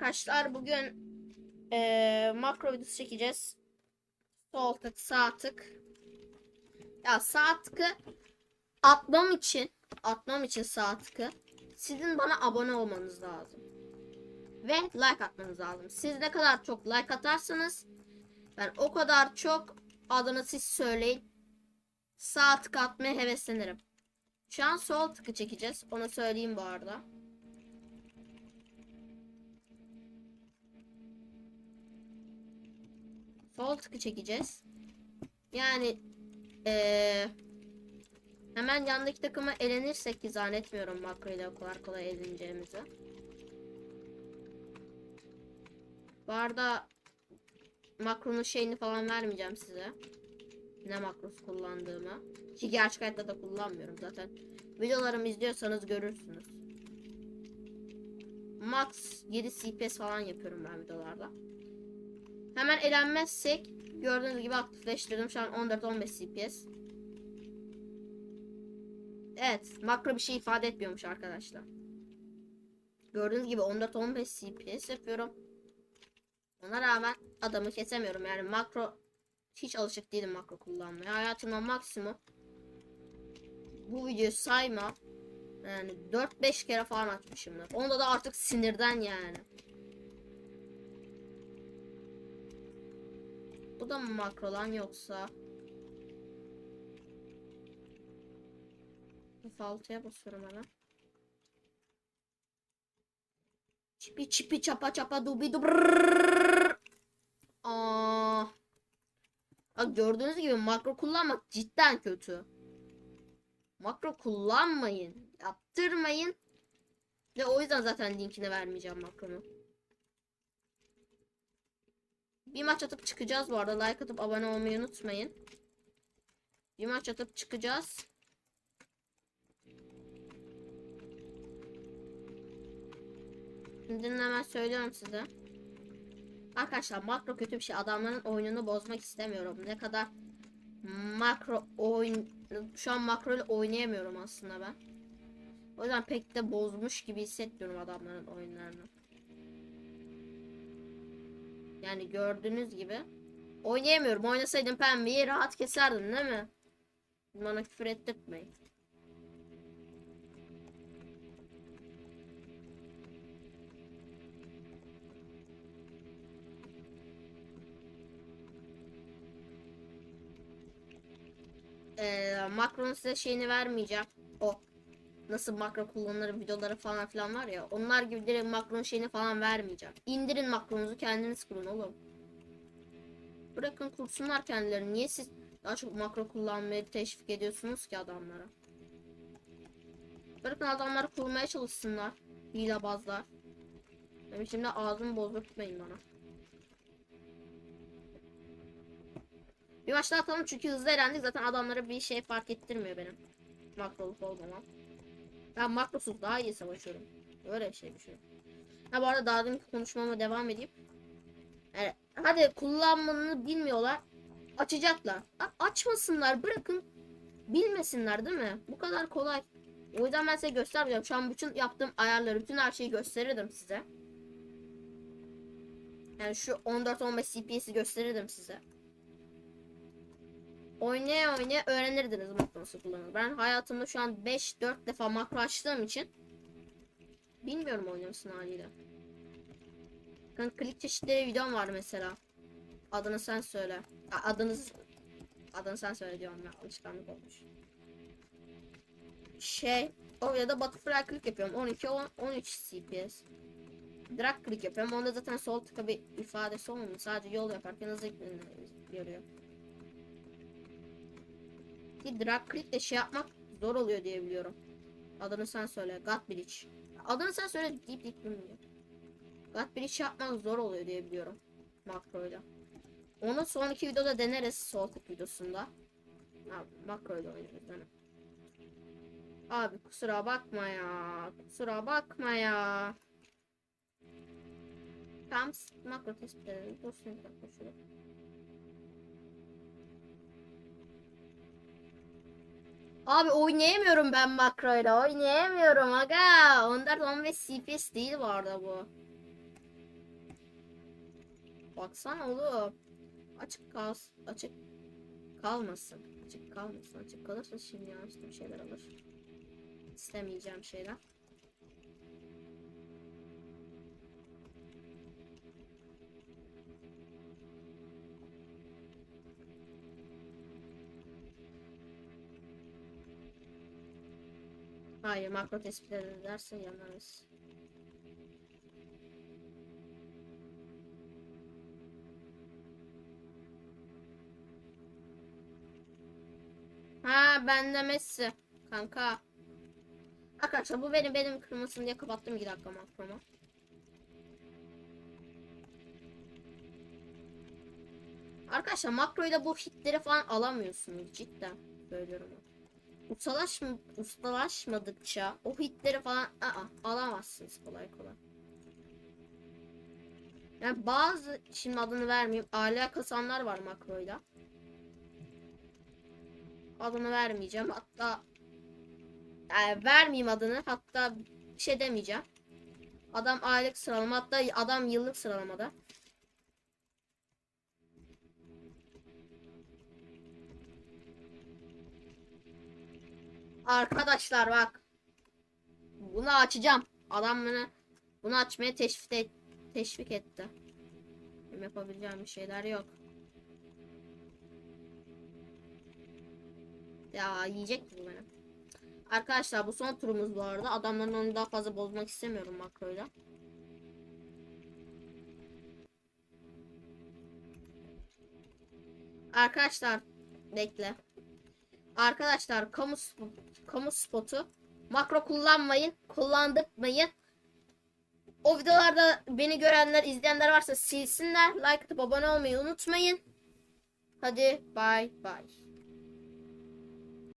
Arkadaşlar bugün eee, makro videosu çekeceğiz. Sol tık sağ tık. Ya sağ tıkı atmam için atmam için sağ tıkı sizin bana abone olmanız lazım. Ve like atmanız lazım. Siz ne kadar çok like atarsanız ben o kadar çok adını siz söyleyin. Sağ tık atmaya heveslenirim. Şu an sol tıkı çekeceğiz. Onu söyleyeyim bu arada. Sol tıkı çekeceğiz. Yani eee, hemen yandaki takıma elenirsek ki zannetmiyorum makro ile kadar kolay eleneceğimizi. Bu arada makronun şeyini falan vermeyeceğim size. Ne makrosu kullandığımı. Ki gerçek hayatta da kullanmıyorum zaten. Videolarımı izliyorsanız görürsünüz. Max 7 CPS falan yapıyorum ben videolarda. Hemen elenmezsek gördüğünüz gibi aktifleştirdim. Şu an 14-15 CPS. Evet makro bir şey ifade etmiyormuş arkadaşlar. Gördüğünüz gibi 14-15 CPS yapıyorum. Ona rağmen adamı kesemiyorum. Yani makro hiç alışık değilim makro kullanmaya. Hayatımda maksimum bu videoyu sayma. Yani 4-5 kere falan atmışımdır. Onda da artık sinirden yani. Bu da mı makro lan yoksa? F6'ya basıyorum hemen. Çipi çipi çapa çapa dubi dubrrrr. Aa. Bak gördüğünüz gibi makro kullanmak cidden kötü. Makro kullanmayın. Yaptırmayın. Ve o yüzden zaten linkini vermeyeceğim makronun. Bir maç atıp çıkacağız bu arada. Like atıp abone olmayı unutmayın. Bir maç atıp çıkacağız. Şimdi hemen söylüyorum size. Arkadaşlar makro kötü bir şey. Adamların oyununu bozmak istemiyorum. Ne kadar makro oyun şu an makro ile oynayamıyorum aslında ben. O yüzden pek de bozmuş gibi hissetmiyorum adamların oyunlarını. Yani gördüğünüz gibi oynayamıyorum. Oynasaydım pembeyi rahat keserdim değil mi? Bana küfür ettirtmeyin. Ee, makronun size şeyini vermeyeceğim. O nasıl makro kullanılır videoları falan filan var ya. Onlar gibi direkt makronun şeyini falan vermeyeceğim. İndirin makronuzu kendiniz kurun oğlum. Bırakın kursunlar kendilerini. Niye siz daha çok makro kullanmayı teşvik ediyorsunuz ki adamlara? Bırakın adamları kurmaya çalışsınlar. Hilebazlar. Benim şimdi ağzımı bozdurtmayın bana. Bir maç atalım çünkü hızlı elendik. Zaten adamlara bir şey fark ettirmiyor benim. Makroluk olmamam. Ben makrosuz daha iyi savaşıyorum. Öyle bir şey. Ha bu arada daha deminki konuşmama devam edeyim. Yani, hadi kullanmanı bilmiyorlar. Açacaklar. A- açmasınlar bırakın. Bilmesinler değil mi? Bu kadar kolay. O yüzden ben size göstermeyeceğim. Şu an bütün yaptığım ayarları, bütün her şeyi gösterirdim size. Yani şu 14-15 CPS'i gösterirdim size. Oynaya oynaya öğrenirdiniz makro nasıl kullanılır. Ben hayatımda şu an 5-4 defa makro açtığım için bilmiyorum oynamasını haliyle. Bakın klik çeşitleri videom var mesela. Adını sen söyle. Adınız adını sen söyle diyorum ya alışkanlık olmuş. Şey o ya da butterfly klik yapıyorum 12 10 13 CPS. Drag klik yapıyorum. Onda zaten sol tıka bir ifadesi olmuyor. Sadece yol yaparken hızlı görüyor. Ki drag click de şey yapmak zor oluyor diye biliyorum. Adını sen söyle. God Bridge. Adını sen söyle deyip deyip durmuyor. God Bridge yapmak zor oluyor diye biliyorum. Makroyla. Onu sonraki videoda deneriz. Tık videosunda. Ha, makroyla oynarız mi? Abi kusura bakma ya. Kusura bakma ya. Tam makro tespit edelim. Bir dakika Abi oynayamıyorum ben makroyla. Oynayamıyorum aga. 14 15 CPS değil bu arada bu. baksana oğlum. Açık kal açık kalmasın. Açık kalmasın. Açık kalırsa şimdi yanlış bir şeyler olur. İstemeyeceğim şeyler. Hayır makro tespit ederse yanarız. Ha bende Messi kanka. Arkadaşlar bu benim benim kırmasın diye kapattım 2 dakika makromu. Arkadaşlar makroyla bu hitleri falan alamıyorsunuz cidden söylüyorum. Ustalaş ustalaşmadıkça o hitleri falan aa, alamazsınız kolay kolay. Yani bazı şimdi adını vermeyeyim ala kasanlar var makroyla. Adını vermeyeceğim hatta yani vermeyeyim adını hatta bir şey demeyeceğim. Adam aylık sıralama hatta adam yıllık sıralamada. Arkadaşlar bak. Bunu açacağım. Adam beni bunu açmaya teşvik, et, teşvik etti. Benim yapabileceğim bir şeyler yok. Ya yiyecek bu beni. Arkadaşlar bu son turumuz bu arada. Adamların onu daha fazla bozmak istemiyorum makroyla. Arkadaşlar bekle. Arkadaşlar kamu sp- kamu spotu makro kullanmayın, kullandırmayın. O videolarda beni görenler, izleyenler varsa silsinler. Like atıp abone olmayı unutmayın. Hadi bay bay.